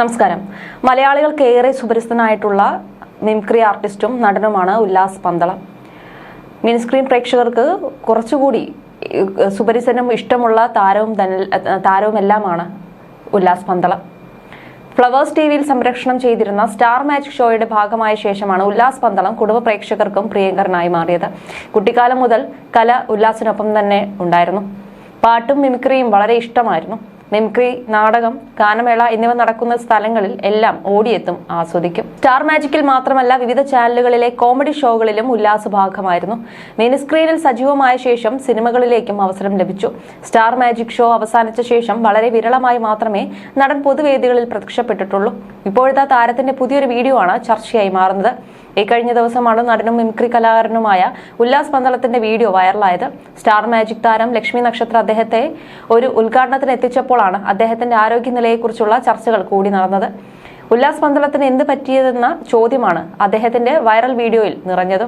നമസ്കാരം. മലയാളികൾക്ക് ഏറെ സുപരിസ്ഥനായിട്ടുള്ള മിംക്രി ആർട്ടിസ്റ്റും നടനുമാണ് ഉല്ലാസ് പന്തളം. മിനിസ്ക്രീൻ പ്രേക്ഷകർക്ക് കുറച്ചുകൂടി സുപരിസനും ഇഷ്ടമുള്ള താരവും താരവും എല്ലാമാണ് ഉല്ലാസ് പന്തളം. ഫ്ലവേഴ്സ് ടി വിയിൽ സംരക്ഷണം ചെയ്തിരുന്ന സ്റ്റാർ മാജിക് ഷോയുടെ ഭാഗമായ ശേഷമാണ് ഉല്ലാസ് പന്തളം കുടുംബ പ്രേക്ഷകർക്കും പ്രിയങ്കരനായി മാറിയത്. കുട്ടിക്കാലം മുതൽ കല ഉല്ലാസിനൊപ്പം തന്നെ ഉണ്ടായിരുന്നു. പാട്ടും മിമിക്രിയും വളരെ ഇഷ്ടമായിരുന്നു. മിമിക്രി നാടകം ഗാനമേള എന്നിവ നടക്കുന്ന സ്ഥലങ്ങളിൽ എല്ലാം ഓടിയെത്തും ആസ്വദിക്കും. സ്റ്റാർ മാജിക്കിൽ മാത്രമല്ല വിവിധ ചാനലുകളിലെ കോമഡി ഷോകളിലും ഉല്ലാസഭാഗമായിരുന്നു. മിനിസ്ക്രീനിൽ സജീവമായ ശേഷം സിനിമകളിലേക്കും അവസരം ലഭിച്ചു. സ്റ്റാർ മാജിക് ഷോ അവസാനിച്ച ശേഷം വളരെ വിരളമായി മാത്രമേ നടൻ പൊതുവേദികളിൽ പ്രത്യക്ഷപ്പെട്ടിട്ടുള്ളൂ. ഇപ്പോഴത്തെ താരത്തിന്റെ പുതിയൊരു വീഡിയോ ആണ് ചർച്ചയായി മാറുന്നത്. ഇക്കഴിഞ്ഞ ദിവസമാണ് നടനും മിമിക്രി കലാകാരനുമായ ഉല്ലാസ് പന്തളത്തിന്റെ വീഡിയോ വൈറലായത്. സ്റ്റാർ മാജിക് താരം ലക്ഷ്മി നക്ഷത്ര അദ്ദേഹത്തെ ഒരു ഉദ്ഘാടനത്തിന് എത്തിച്ചപ്പോഴാണ് അദ്ദേഹത്തിന്റെ ആരോഗ്യനിലയെക്കുറിച്ചുള്ള ചർച്ചകൾ കൂടി നടന്നത്. ഉല്ലാസ് പന്തളത്തിന് എന്ത് പറ്റിയതെന്ന ചോദ്യമാണ് അദ്ദേഹത്തിന്റെ വൈറൽ വീഡിയോയിൽ നിറഞ്ഞത്.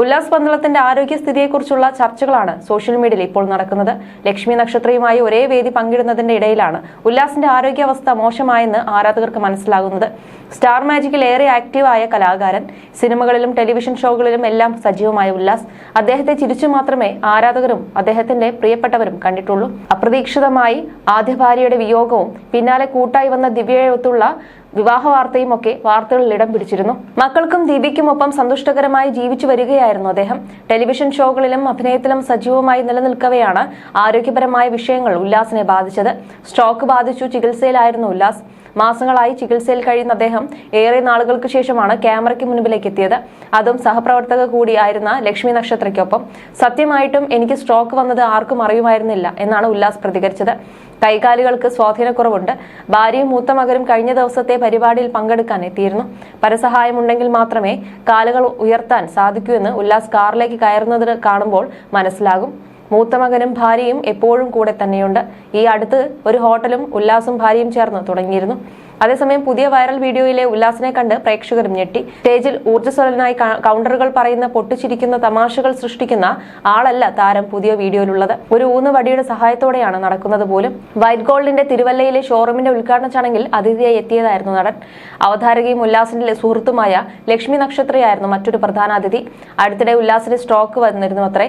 ഉല്ലാസ് പന്തളത്തിന്റെ ആരോഗ്യസ്ഥിതിയെക്കുറിച്ചുള്ള ചർച്ചകളാണ് സോഷ്യൽ മീഡിയയിൽ ഇപ്പോൾ നടക്കുന്നത്. ലക്ഷ്മി നക്ഷത്രയുമായി ഒരേ വേദി പങ്കിടുന്നതിന്റെ ഇടയിലാണ് ഉല്ലാസിന്റെ ആരോഗ്യാവസ്ഥ മോശമായെന്ന് ആരാധകർക്ക് മനസ്സിലാകുന്നത്. സ്റ്റാർ മാജിക്കിൽ ഏറെ ആക്റ്റീവായ കലാകാരൻ സിനിമകളിലും ടെലിവിഷൻ ഷോകളിലും എല്ലാം സജീവമായ ഉല്ലാസ്. അദ്ദേഹത്തെ ചിരിച്ചു മാത്രമേ ആരാധകരും അദ്ദേഹത്തിന്റെ പ്രിയപ്പെട്ടവരും കണ്ടിട്ടുള്ളൂ. അപ്രതീക്ഷിതമായി ആദ്യ ഭാര്യയുടെ വിയോഗവും പിന്നാലെ കൂട്ടായി വന്ന ദിവ്യയൊത്തുള്ള വിവാഹ വാർത്തയും ഒക്കെ വാർത്തകളിൽ ഇടം പിടിച്ചിരുന്നു. മക്കൾക്കും ദീപിക്കും ഒപ്പം സന്തുഷ്ടകരമായി ജീവിച്ചു വരികയായിരുന്നു അദ്ദേഹം. ടെലിവിഷൻ ഷോകളിലും അഭിനയത്തിലും സജീവമായി നിലനിൽക്കവെയാണ് ആരോഗ്യപരമായ വിഷയങ്ങൾ ഉല്ലാസിനെ ബാധിച്ചത്. സ്ട്രോക്ക് ബാധിച്ചു ചികിത്സയിലായിരുന്നു ഉല്ലാസ്. മാസങ്ങളായി ചികിത്സയിൽ കഴിയുന്ന അദ്ദേഹം ഏറെ നാളുകൾക്ക് ശേഷമാണ് ക്യാമറയ്ക്ക് മുൻപിലേക്ക് എത്തിയത്. അതും സഹപ്രവർത്തക കൂടിയായിരുന്ന ലക്ഷ്മി നക്ഷത്രയ്ക്കൊപ്പം. സത്യമായിട്ടും എനിക്ക് സ്ട്രോക്ക് വന്നത് ആർക്കും അറിയുമായിരുന്നില്ല എന്നാണ് ഉല്ലാസ് പ്രതികരിച്ചത്. കൈകാലുകൾക്ക് സ്വാധീനക്കുറവുണ്ട്. ഭാര്യയും മൂത്ത മകനും കഴിഞ്ഞ ദിവസത്തെ പരിപാടിയിൽ പങ്കെടുക്കാൻ എത്തിയിരുന്നു. പരസഹായമുണ്ടെങ്കിൽ മാത്രമേ കാലുകൾ ഉയർത്താൻ സാധിക്കൂ എന്ന് ഉല്ലാസ് കാറിലേക്ക് കയറുന്നത് കാണുമ്പോൾ മനസ്സിലാകും. മൂത്ത മകനും ഭാര്യയും എപ്പോഴും കൂടെ തന്നെയുണ്ട്. ഈ അടുത്ത് ഒരു ഹോട്ടലും ഉല്ലാസും ഭാര്യയും ചേർന്ന് തുടങ്ങിയിരുന്നു. അതേസമയം പുതിയ വൈറൽ വീഡിയോയിലെ ഉല്ലാസിനെ കണ്ട് പ്രേക്ഷകരും ഞെട്ടി. സ്റ്റേജിൽ ഊർജസ്വലനായി കൗണ്ടറുകൾ പറയുന്ന പൊട്ടിച്ചിരിക്കുന്ന തമാശകൾ സൃഷ്ടിക്കുന്ന ആളല്ല താരം പുതിയ വീഡിയോയിലുള്ളത്. ഒരു ഊന്നുവടിയുടെ സഹായത്തോടെയാണ് നടക്കുന്നത് പോലും. വൈറ്റ് ഗോൾഡിന്റെ തിരുവല്ലയിലെ ഷോറൂമിന്റെ ഉദ്ഘാടന ചടങ്ങിൽ അതിഥിയായി എത്തിയതായിരുന്നു നടൻ. അവതാരകയും ഉല്ലാസിന്റെ സുഹൃത്തുമായ ലക്ഷ്മി നക്ഷത്രയായിരുന്നു മറ്റൊരു പ്രധാന അതിഥി. അടുത്തിടെ ഉല്ലാസിന് സ്ട്രോക്ക് വന്നിരുന്നു അത്രേ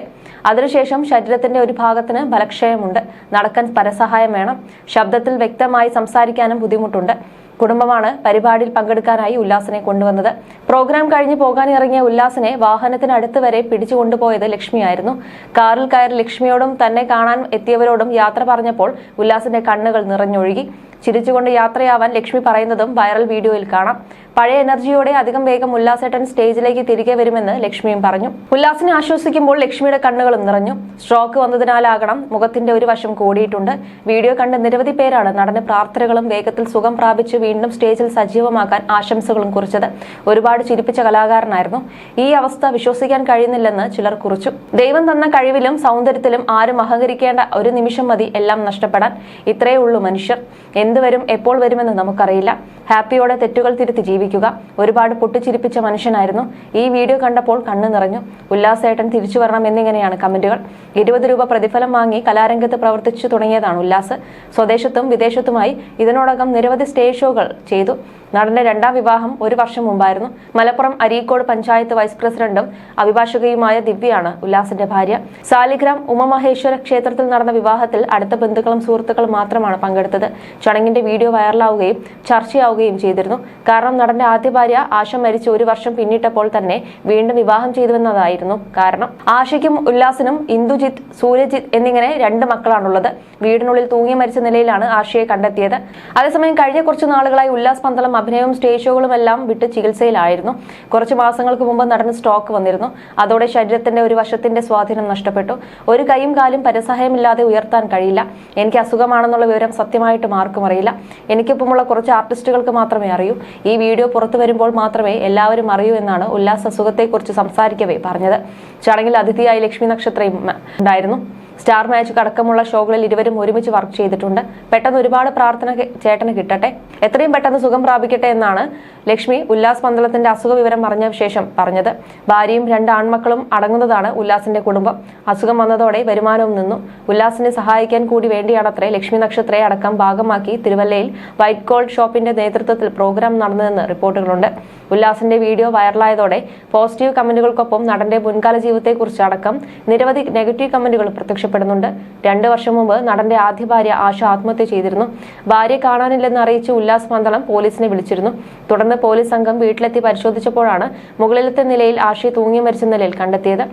അതിനുശേഷം ശരീരത്തിന്റെ ഒരു ഭാഗത്തിന് ബലക്ഷയമുണ്ട്. നടക്കാൻ പരസഹായം വേണം. ശബ്ദത്തിൽ വ്യക്തമായി സംസാരിക്കാനും ബുദ്ധിമുട്ടുണ്ട്. കുടുംബമാണ് പരിപാടിയിൽ പങ്കെടുക്കാനായി ഉല്ലാസിനെ കൊണ്ടുവന്നത്. പ്രോഗ്രാം കഴിഞ്ഞ് പോകാനിറങ്ങിയ ഉല്ലാസിനെ വാഹനത്തിനടുത്ത് വരെ പിടിച്ചു കൊണ്ടുപോയത് ലക്ഷ്മിയായിരുന്നു. കാറിൽ കയറി ലക്ഷ്മിയോടും തന്നെ കാണാൻ എത്തിയവരോടും യാത്ര പറഞ്ഞപ്പോൾ ഉല്ലാസിന്റെ കണ്ണുകൾ നിറഞ്ഞൊഴുകി. ചിരിച്ചുകൊണ്ട് യാത്രയാവാൻ ലക്ഷ്മി പറയുന്നതും വൈറൽ വീഡിയോയിൽ കാണാം. പഴയ എനർജിയോടെ അധികം വേഗം ഉല്ലാസേട്ടൻ സ്റ്റേജിലേക്ക് തിരികെ വരുമെന്ന് ലക്ഷ്മിയും പറഞ്ഞു. ഉല്ലാസിനെ ആശ്വസിക്കുമ്പോൾ ലക്ഷ്മിയുടെ കണ്ണുകളും നിറഞ്ഞു. സ്ട്രോക്ക് വന്നതിനാലാകണം മുഖത്തിന്റെ ഒരു വശം കൂടിയിട്ടുണ്ട്. വീഡിയോ കണ്ട് നിരവധി പേരാണ് നടന് പ്രാർത്ഥനകളും വേഗത്തിൽ സുഖം പ്രാപിച്ച് വീണ്ടും സ്റ്റേജിൽ സജീവമാക്കാൻ ആശംസകളും കുറിച്ചത്. ഒരുപാട് ചിരിപ്പിച്ച കലാകാരനായിരുന്നു. ഈ അവസ്ഥ വിശ്വസിക്കാൻ കഴിയുന്നില്ലെന്ന് ചിലർ കുറിച്ചു. ദൈവം തന്ന കഴിവിലും സൗന്ദര്യത്തിലും ആരും അഹങ്കരിക്കേണ്ട ഒരു നിമിഷം മതി എല്ലാം നഷ്ടപ്പെടാൻ. ഇത്രയേ ഉള്ളൂ മനുഷ്യർ. എന്തുവരും എപ്പോൾ വരുമെന്ന് നമുക്കറിയില്ല. ഹാപ്പിയോടെ തെറ്റുകൾ തിരുത്തി ജീവിക്കുക ഒരുപാട് പൊട്ടിച്ചിരിപ്പിച്ച മനുഷ്യനായിരുന്നു. ഈ വീഡിയോ കണ്ടപ്പോൾ കണ്ണു നിറഞ്ഞു. ഉല്ലാസേട്ടൻ തിരിച്ചു വരണം എന്നിങ്ങനെയാണ് കമന്റുകൾ. ഇരുപത് രൂപ പ്രതിഫലം വാങ്ങി കലാരംഗത്ത് പ്രവർത്തിച്ചു തുടങ്ങിയതാണ് ഉല്ലാസ്. സ്വദേശത്തും വിദേശത്തുമായി ഇതിനോടകം നിരവധി സ്റ്റേജ് ഷോകൾ ചെയ്തു. നടന്റെ രണ്ടാം വിവാഹം ഒരു വർഷം മുമ്പായിരുന്നു. മലപ്പുറം അരീക്കോട് പഞ്ചായത്ത് വൈസ് പ്രസിഡന്റും അഭിഭാഷകയുമായ ദിവ്യയാണ് ഉല്ലാസിന്റെ ഭാര്യ. സാലിഗ്രാം ഉമമഹേശ്വര ക്ഷേത്രത്തിൽ നടന്ന വിവാഹത്തിൽ അടുത്ത ബന്ധുക്കളും സുഹൃത്തുക്കളും മാത്രമാണ് പങ്കെടുത്തത്. ചടങ്ങിന്റെ വീഡിയോ വൈറലാവുകയും ചർച്ചയാവുകയും ചെയ്തിരുന്നു. കാരണം നടന്റെ ആദ്യ ഭാര്യ ആശ മരിച്ച് ഒരു വർഷം പിന്നിട്ടപ്പോൾ തന്നെ വീണ്ടും വിവാഹം ചെയ്തുവെന്നതായിരുന്നു കാരണം. ആശയ്ക്കും ഉല്ലാസിനും ഇന്ദുജിത്ത് സൂര്യജിത്ത് എന്നിങ്ങനെ രണ്ട് മക്കളാണുള്ളത്. വീടിനുള്ളിൽ തൂങ്ങി മരിച്ച നിലയിലാണ് ആശയെ കണ്ടെത്തിയത്. അതേസമയം കഴിഞ്ഞ കുറച്ച് നാളുകളായി ഉല്ലാസ് പന്തളം അഭിനയവും സ്റ്റേജ് ഷോകളും എല്ലാം വിട്ട് ചികിത്സയിലായിരുന്നു. കുറച്ച് മാസങ്ങൾക്ക് മുമ്പ് നടന്ന് സ്ട്രോക്ക് വന്നിരുന്നു. അതോടെ ശരീരത്തിന്റെ ഒരു വശത്തിന്റെ സ്വാധീനം നഷ്ടപ്പെട്ടു. ഒരു കൈയും കാലും പരസഹായമില്ലാതെ ഉയർത്താൻ കഴിയില്ല. എനിക്ക് അസുഖമാണെന്നുള്ള വിവരം സത്യമായിട്ട് മാർക്കും അറിയില്ല. എനിക്കൊപ്പമുള്ള കുറച്ച് ആർട്ടിസ്റ്റുകൾക്ക് മാത്രമേ അറിയൂ. ഈ വീഡിയോ പുറത്തു വരുമ്പോൾ മാത്രമേ എല്ലാവരും അറിയൂ എന്നാണ് ഉല്ലാസ് അസുഖത്തെക്കുറിച്ച് സംസാരിക്കവേ പറഞ്ഞത്. ചടങ്ങിൽ അതിഥിയായി ലക്ഷ്മി നക്ഷത്രയും ഉണ്ടായിരുന്നു. സ്റ്റാർ മാച്ച് അടക്കമുള്ള ഷോകളിൽ ഇരുവരും ഒരുമിച്ച് വർക്ക് ചെയ്തിട്ടുണ്ട്. പെട്ടെന്ന് ഒരുപാട് പ്രാർത്ഥന ചേട്ടന് കിട്ടട്ടെ. എത്രയും പെട്ടെന്ന് സുഖം പ്രാപിക്കട്ടെ എന്നാണ് ലക്ഷ്മി ഉല്ലാസ് പന്തളത്തിന്റെ അസുഖ വിവരം അറിഞ്ഞ ശേഷം പറഞ്ഞത്. ഭാര്യയും രണ്ട് ആൺമക്കളും അടങ്ങുന്നതാണ് ഉല്ലാസിന്റെ കുടുംബം. അസുഖം വന്നതോടെ വരുമാനവും നിന്നു. ഉല്ലാസിനെ സഹായിക്കാൻ കൂടി വേണ്ടിയാണത്രേ ലക്ഷ്മി നക്ഷത്രയെ അടക്കം ഭാഗമാക്കി തിരുവല്ലയിൽ വൈറ്റ് ഗോൾഡ് ഷോപ്പിന്റെ നേതൃത്വത്തിൽ പ്രോഗ്രാം നടന്നതെന്ന് റിപ്പോർട്ടുകളുണ്ട്. ഉല്ലാസിന്റെ വീഡിയോ വൈറലായതോടെ പോസിറ്റീവ് കമന്റുകൾക്കൊപ്പം നടന്റെ മുൻകാല ജീവിതത്തെക്കുറിച്ച് അടക്കം നിരവധി നെഗറ്റീവ് കമന്റുകൾ പ്രത്യക്ഷപ്പെടുന്നുണ്ട് രണ്ടു വർഷം മുമ്പ് നടന്റെ ആദ്യ ഭാര്യ ആശ ആത്മഹത്യ ചെയ്തിരുന്നു. ഭാര്യ കാണാനില്ലെന്ന് അറിയിച്ച് ഉല്ലാസ് മന്ദളം പോലീസിനെ വിളിച്ചിരുന്നു. തുടർന്ന് പോലീസ് സംഘം വീട്ടിലെത്തി പരിശോധിച്ചപ്പോഴാണ് മുകളിലത്തെ നിലയിൽ ആശയെ തൂങ്ങി മരിച്ച നിലയിൽ കണ്ടെത്തിയത്.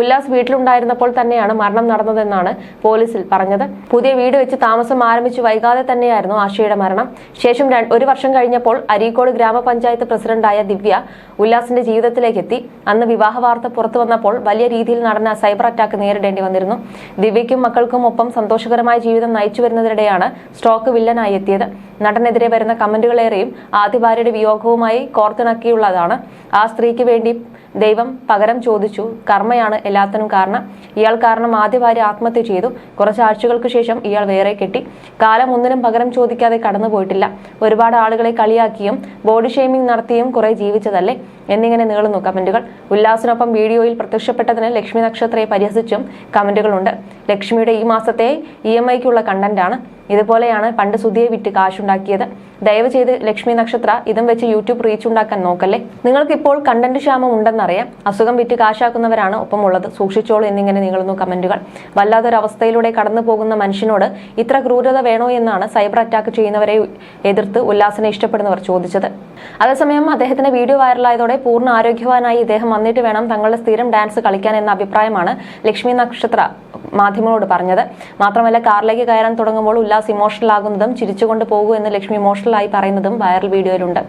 ഉല്ലാസ് വീട്ടിലുണ്ടായിരുന്നപ്പോൾ തന്നെയാണ് മരണം നടന്നതെന്നാണ് പോലീസിൽ പറഞ്ഞത്. പുതിയ വീട് വെച്ച് താമസം ആരംഭിച്ച് വൈകാതെ തന്നെയായിരുന്നു ആശയുടെ മരണം. ശേഷം ഒരു വർഷം കഴിഞ്ഞപ്പോൾ അരീക്കോട് ഗ്രാമപഞ്ചായത്ത് പ്രസിഡന്റായ ദിവ്യ ഉല്ലാസിന്റെ ജീവിതത്തിലേക്ക് എത്തി. അന്ന് വിവാഹ വാർത്ത പുറത്തു വന്നപ്പോൾ വലിയ രീതിയിൽ നടന്ന സൈബർ അറ്റാക്ക് നേരിടേണ്ടി വന്നിരുന്നു. ദിവ്യയ്ക്കും മക്കൾക്കും ഒപ്പം സന്തോഷകരമായ ജീവിതം നയിച്ചു വരുന്നതിനിടെയാണ് സ്ട്രോക്ക് വില്ലനായി എത്തിയത്. നടനെതിരെ വരുന്ന കമന്റുകളേറെയും ആദ്യ ഭാര്യയുടെ വിയോഗവുമായി കോർത്തിണക്കിയുള്ളതാണ്. ആ സ്ത്രീക്ക് വേണ്ടി ദൈവം പകരം ചോദിച്ചു. കർമ്മയാണ് എല്ലാത്തിനും കാരണം. ഇയാൾ കാരണം ആദ്യ ഭാര്യ ആത്മഹത്യ ചെയ്തു. കുറച്ച് ആഴ്ചകൾക്ക് ശേഷം ഇയാൾ വേറെ കെട്ടി. കാലം ഒന്നിനും പകരം ചോദിക്കാതെ കടന്നുപോയിട്ടില്ല ഒരുപാട് ആളുകളെ കളിയാക്കിയും ബോഡി ഷെയ്മിംഗ് നടത്തിയും കുറെ ജീവിച്ചതല്ലേ? എന്നിങ്ങനെ നീളുന്നു കമന്റുകൾ. ഉല്ലാസിനൊപ്പം വീഡിയോയിൽ പ്രത്യക്ഷപ്പെട്ടതിന് ലക്ഷ്മി നക്ഷത്രയെ പരിഹസിച്ചും കമന്റുകളുണ്ട്. ലക്ഷ്മിയുടെ ഈ മാസത്തെ ഇ എം ഐക്കുള്ള കണ്ടന്റാണ് ഇതുപോലെയാണ് പണ്ട് സുധിയെ വിറ്റ് കാശുണ്ടാക്കിയത്. ദയവ് ചെയ്ത് ലക്ഷ്മി നക്ഷത്ര ഇതും വെച്ച് യൂട്യൂബ് റീച്ച് ഉണ്ടാക്കാൻ നോക്കല്ലേ? നിങ്ങൾക്ക് ഇപ്പോൾ കണ്ടന്റ് ക്ഷാമം ഉണ്ടെന്നറിയാം. അസുഖം വിറ്റ് കാശാക്കുന്നവരാണ് ഒപ്പമുള്ളത്. സൂക്ഷിച്ചോളൂ എന്നിങ്ങനെ നീളുന്നു കമന്റുകൾ. വല്ലാത്തൊരവസ്ഥയിലൂടെ കടന്നു പോകുന്ന മനുഷ്യനോട് ഇത്ര ക്രൂരത വേണോ എന്നാണ് സൈബർ അറ്റാക്ക് ചെയ്യുന്നവരെ എതിർത്ത് ഉല്ലാസനെ ഇഷ്ടപ്പെടുന്നവർ ചോദിച്ചത്. അതേസമയം അദ്ദേഹത്തിന്റെ വീഡിയോ വൈറലായതോടെ പൂർണ ആരോഗ്യവാനായി ഇദ്ദേഹം വന്നിട്ട് വേണം തങ്ങളുടെ സ്ഥിരം ഡാൻസ് കളിക്കാൻ എന്ന അഭിപ്രായമാണ് ലക്ഷ്മി നക്ഷത്ര മാധ്യമങ്ങളോട് പറഞ്ഞത്. മാത്രമല്ല കാറിലേക്ക് കയറാൻ തുടങ്ങുമ്പോൾ ഉല്ലാസ് ഇമോഷണൽ ആകുന്നതും ചിരിച്ചുകൊണ്ട് പോകൂ എന്ന് ലക്ഷ്മി ഇമോഷണലായി പറയുന്നതും വൈറൽ വീഡിയോയിലുണ്ട്.